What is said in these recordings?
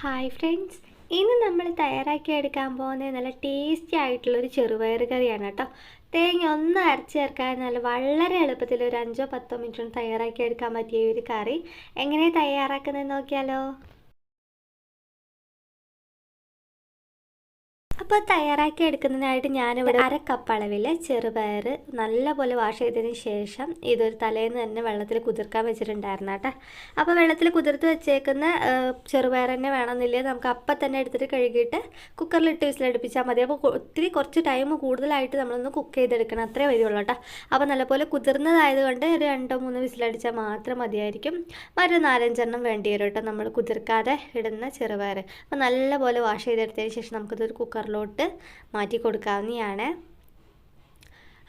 Hi friends ഇന്ന് നമ്മൾ തയ്യാറാക്കി എടുക്കാൻ പോകുന്നത് നല്ല ടേസ്റ്റി ആയിട്ടുള്ളൊരു ചെറുപയർ കറിയാണ് കേട്ടോ. തേങ്ങ ഒന്ന് അരച്ച് ചേർക്കാൻ നല്ല വളരെ എളുപ്പത്തിൽ ഒരു അഞ്ചോ പത്തോ മിനിറ്റ് കൊണ്ട് തയ്യാറാക്കി എടുക്കാൻ പറ്റിയ ഒരു കറി. എങ്ങനെ തയ്യാറാക്കുന്നത് നോക്കിയാലോ? അപ്പോൾ തയ്യാറാക്കി എടുക്കുന്നതിനായിട്ട് ഞാനിവിടെ അര കപ്പ് അളവിൽ ചെറുപയർ നല്ലപോലെ വാഷ് ചെയ്തതിന് ശേഷം ഇതൊരു തലേന്ന് തന്നെ വെള്ളത്തിൽ കുതിർക്കാൻ വെച്ചിട്ടുണ്ടായിരുന്നു കേട്ടോ. അപ്പോൾ വെള്ളത്തിൽ കുതിർത്ത് വെച്ചേക്കുന്ന ചെറുപയർ തന്നെ വേണമെന്നില്ല നമുക്ക് അപ്പം തന്നെ എടുത്തിട്ട് കഴുകിയിട്ട് കുക്കറിലിട്ട് വിസിലടുപ്പിച്ചാൽ മതി. അപ്പോൾ ഒത്തിരി കുറച്ച് ടൈം കൂടുതലായിട്ട് നമ്മളൊന്ന് കുക്ക് ചെയ്തെടുക്കണം. അത്രേ വരുള്ളൂ കേട്ടോ. അപ്പോൾ നല്ലപോലെ കുതിർന്നതായതുകൊണ്ട് ഒരു രണ്ടോ മൂന്നോ വിസിലടിച്ചാൽ മാത്രം മതിയായിരിക്കും. ഒരു നാലഞ്ചെണ്ണം വേണ്ടി വരും കേട്ടോ നമ്മൾ കുതിർക്കാതെ ഇടുന്ന ചെറുപയർ. അപ്പോൾ നല്ലപോലെ വാഷ് ചെയ്തെടുത്തതിന് ശേഷം നമുക്കിതൊരു കുക്കറിലോട്ട് കുക്കറിലോട്ട് മാറ്റി കൊടുക്കാവുന്നതാണ്.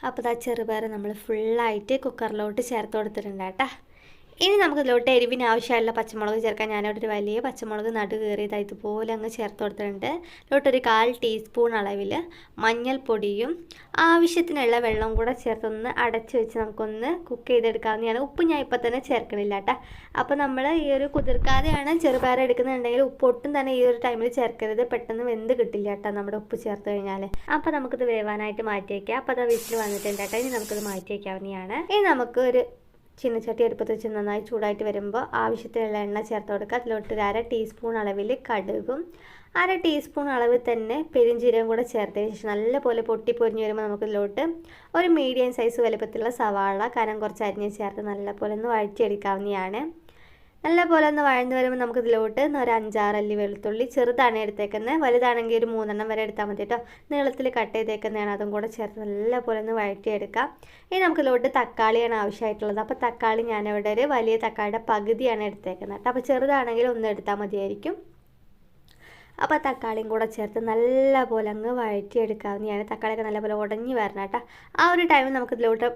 അപ്പോൾ ആ ചെറുപയർ നമ്മൾ ഫുള്ളായിട്ട് കുക്കറിലോട്ട് ചേർത്ത് കൊടുത്തിട്ടുണ്ട് കേട്ടോ. ഇനി നമുക്ക് ഇതിലോട്ട് എരിവിന് ആവശ്യമായുള്ള പച്ചമുളക് ചേർക്കാൻ ഞാനവിടെ ഒരു വലിയ പച്ചമുളക് നടു കയറിയത് ഇതുപോലെ അങ്ങ് ചേർത്ത് കൊടുത്തിട്ടുണ്ട്. ഇതിലോട്ടൊരു കാൽ ടീസ്പൂൺ അളവിൽ മഞ്ഞൾപ്പൊടിയും ആവശ്യത്തിനുള്ള വെള്ളം കൂടെ ചേർത്തൊന്ന് അടച്ച് വെച്ച് നമുക്കൊന്ന് കുക്ക് ചെയ്തെടുക്കാവുന്നതാണ്. ഉപ്പ് ഞാൻ ഇപ്പം തന്നെ ചേർക്കണില്ല കേട്ടോ. അപ്പോൾ നമ്മൾ ഈ ഒരു കുതിർക്കാതെയാണ് ചെറുപയർ എടുക്കുന്നുണ്ടെങ്കിൽ ഉപ്പ് ഒട്ടും തന്നെ ഈ ഒരു ടൈമിൽ ചേർക്കരുത്. പെട്ടെന്ന് വെന്ത് കിട്ടില്ല കേട്ടോ നമ്മുടെ ഉപ്പ് ചേർത്ത് കഴിഞ്ഞാൽ അപ്പോൾ നമുക്കിത് വേവാനായിട്ട് മാറ്റി വയ്ക്കാം അപ്പോൾ അത് വീട്ടിൽ വന്നിട്ടുണ്ട് കേട്ടോ. ഇനി നമുക്കിത് മാറ്റി വയ്ക്കാവുന്നതാണ് ഇനി നമുക്ക് ഒരു ചീനച്ചട്ടി അടുപ്പത്ത് വെച്ച് നന്നായി ചൂടായിട്ട് വരുമ്പോൾ ആവശ്യത്തിനുള്ള എണ്ണ ചേർത്ത് കൊടുക്കുക. അതിലോട്ട് ഒരു അര ടീസ്പൂൺ അളവിൽ കടുകും അര ടീസ്പൂൺ അളവ് തന്നെ പെരിഞ്ചീരകം കൂടെ ചേർത്തതിന് ശേഷം നല്ലപോലെ പൊട്ടിപ്പൊരിഞ്ഞ് വരുമ്പോൾ നമുക്കിതിലോട്ട് ഒരു മീഡിയം സൈസ് വലുപ്പത്തിലുള്ള സവാള കനം കുറച്ച് അരിഞ്ഞ് ചേർത്ത് നല്ലപോലെ ഒന്ന് വഴറ്റിയെടുക്കാവുന്നതാണ്. നല്ലപോലെ ഒന്ന് വഴന്ന് വരുമ്പോൾ നമുക്ക് ഇതിലോട്ട് ഒരു അഞ്ചാറല്ലി വെളുത്തുള്ളി ചെറുതാണ് എടുത്തേക്കുന്നത്. വലുതാണെങ്കിൽ ഒരു മൂന്നെണ്ണം വരെ എടുത്താൽ മതി കേട്ടോ നീളത്തിൽ കട്ട് ചെയ്തേക്കുന്നതാണ്. അതും കൂടെ ചേർത്ത് നല്ലപോലെ ഒന്ന് വഴറ്റിയെടുക്കാം. ഇനി നമുക്കിതിലോട്ട് തക്കാളിയാണ് ആവശ്യമായിട്ടുള്ളത്. അപ്പോൾ തക്കാളി ഞാനിവിടെ ഒരു വലിയ തക്കാളിയുടെ പകുതിയാണ് എടുത്തേക്കുന്നത്. കേട്ടോ അപ്പോൾ ചെറുതാണെങ്കിൽ ഒന്ന് എടുത്താൽ മതിയായിരിക്കും. അപ്പോൾ തക്കാളിയും കൂടെ ചേർത്ത് നല്ല പോലെ അങ്ങ് വഴറ്റിയെടുക്കാവുന്നതാണ് തക്കാളിയൊക്കെ നല്ലപോലെ ഉടഞ്ഞു വരണം കേട്ടോ. ആ ഒരു ടൈമിൽ നമുക്ക് ഇതിലോട്ട്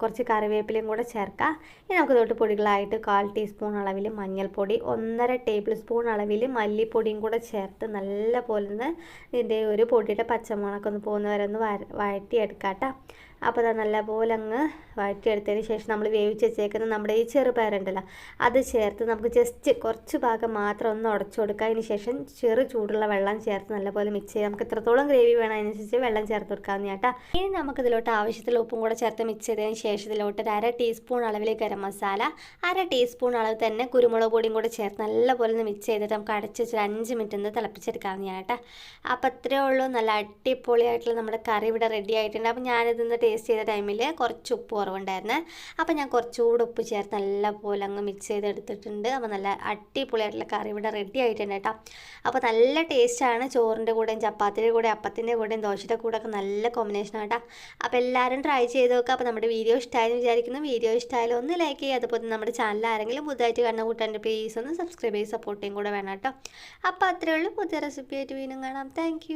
കുറച്ച് കറിവേപ്പിലയും കൂടെ ചേർക്കാം. ഇനി നമുക്ക് ഇതിലോട്ട് പൊടികളായിട്ട് കാൽ ടീസ്പൂൺ അളവിൽ മഞ്ഞൾപ്പൊടി ഒന്നര ടേബിൾ സ്പൂൺ അളവിൽ മല്ലിപ്പൊടിയും കൂടെ ചേർത്ത് നല്ല പോലെ ഒന്ന് ഇതിന്റെ ഒരു പൊടിയുടെ പച്ചമുളകൊന്ന് പോകുന്നവരൊന്ന് വഴറ്റിയെടുക്കാം കേട്ടോ. അപ്പോൾ അത് നല്ലപോലെ അങ്ങ് വഴറ്റിയെടുത്തതിന് ശേഷം നമ്മൾ വേവിച്ച് വെച്ചേക്കുന്ന നമ്മുടെ ഈ ചെറുപയറുണ്ടല്ലോ അത് ചേർത്ത് നമുക്ക് ജസ്റ്റ് കുറച്ച് ഭാഗം മാത്രം ഒന്ന് ഉടച്ചു കൊടുക്കുക. അതിന് ശേഷം ചെറു ചൂടുള്ള വെള്ളം ചേർത്ത് നല്ലപോലെ മിക്സ് ചെയ്യാം നമുക്ക് എത്രത്തോളം ഗ്രേവി വേണം അതിനനുസരിച്ച് വെള്ളം ചേർത്ത് കൊടുക്കാവുന്ന കേട്ടോ. ഇനി നമുക്ക് ഇതിലോട്ട് ആവശ്യത്തിലുള്ള ഉപ്പും കൂടെ ചേർത്ത് മിക്സ് ചെയ്തതിന് ശേഷം ഇതിലോട്ട് അര ടീസ്പൂൺ അളവിൽ ഗരം മസാല അര ടീസ്പൂൺ അളവ് തന്നെ കുരുമുളക് പൊടിയും കൂടെ ചേർത്ത് നല്ലപോലെ ഒന്ന് മിക്സ് ചെയ്തിട്ട് നമുക്ക് അടച്ച് വെച്ചൊരു അഞ്ച് മിനിറ്റ് ഒന്ന് തിളപ്പിച്ചെടുക്കാവുന്നതാണ് കേട്ടോ. അപ്പോൾ അത്രയേ ഉള്ളൂ. നല്ല അടിപൊളിയായിട്ടുള്ള നമ്മുടെ കറി ഇവിടെ റെഡി ആയിട്ടുണ്ട്. അപ്പോൾ ഞാനിതൊന്ന് ടേസ്റ്റ് ചെയ്ത ടൈമിൽ കുറച്ച് ഉപ്പ് കുറവുണ്ടായിരുന്നു. അപ്പോൾ ഞാൻ കുറച്ചുകൂടെ ഉപ്പ് ചേർത്ത് നല്ല പോലെ അങ്ങ് മിക്സ് ചെയ്തെടുത്തിട്ടുണ്ട്. അപ്പോൾ നല്ല അടിപൊളിയായിട്ടുള്ള കറി ഇവിടെ റെഡി ആയിട്ടുണ്ട് കേട്ടോ അപ്പോൾ നല്ല ടേസ്റ്റാണ് ചോറിന്റെ കൂടെയും ചപ്പാത്തിന്റെ കൂടെ അപ്പത്തിന്റെ കൂടെയും ദോശയുടെ കൂടെ ഒക്കെ നല്ല കോമ്പിനേഷനാണ് കേട്ടോ അപ്പോൾ എല്ലാവരും ട്രൈ ചെയ്ത് നോക്കുക അപ്പോൾ നമ്മുടെ വീഡിയോ ഇഷ്ടമായെന്ന് വിചാരിക്കുന്നു. വീഡിയോ ഇഷ്ടമായാലും ഒന്ന് ലൈക്ക് ചെയ്യുക. അതുപോലെ നമ്മുടെ ചാനൽ ആരെങ്കിലും പുതുതായിട്ട് കണ്ണ കൂട്ടാന്റെ പ്ലീസ് ഒന്ന് സബ്സ്ക്രൈബ് ചെയ്ത് സപ്പോർട്ട് കൂടെ വേണം കേട്ടോ അപ്പോൾ അത്രയേ ഉള്ളൂ. പുതിയ റെസിപ്പി ആയിട്ട് വീണ്ടും കാണാം. താങ്ക്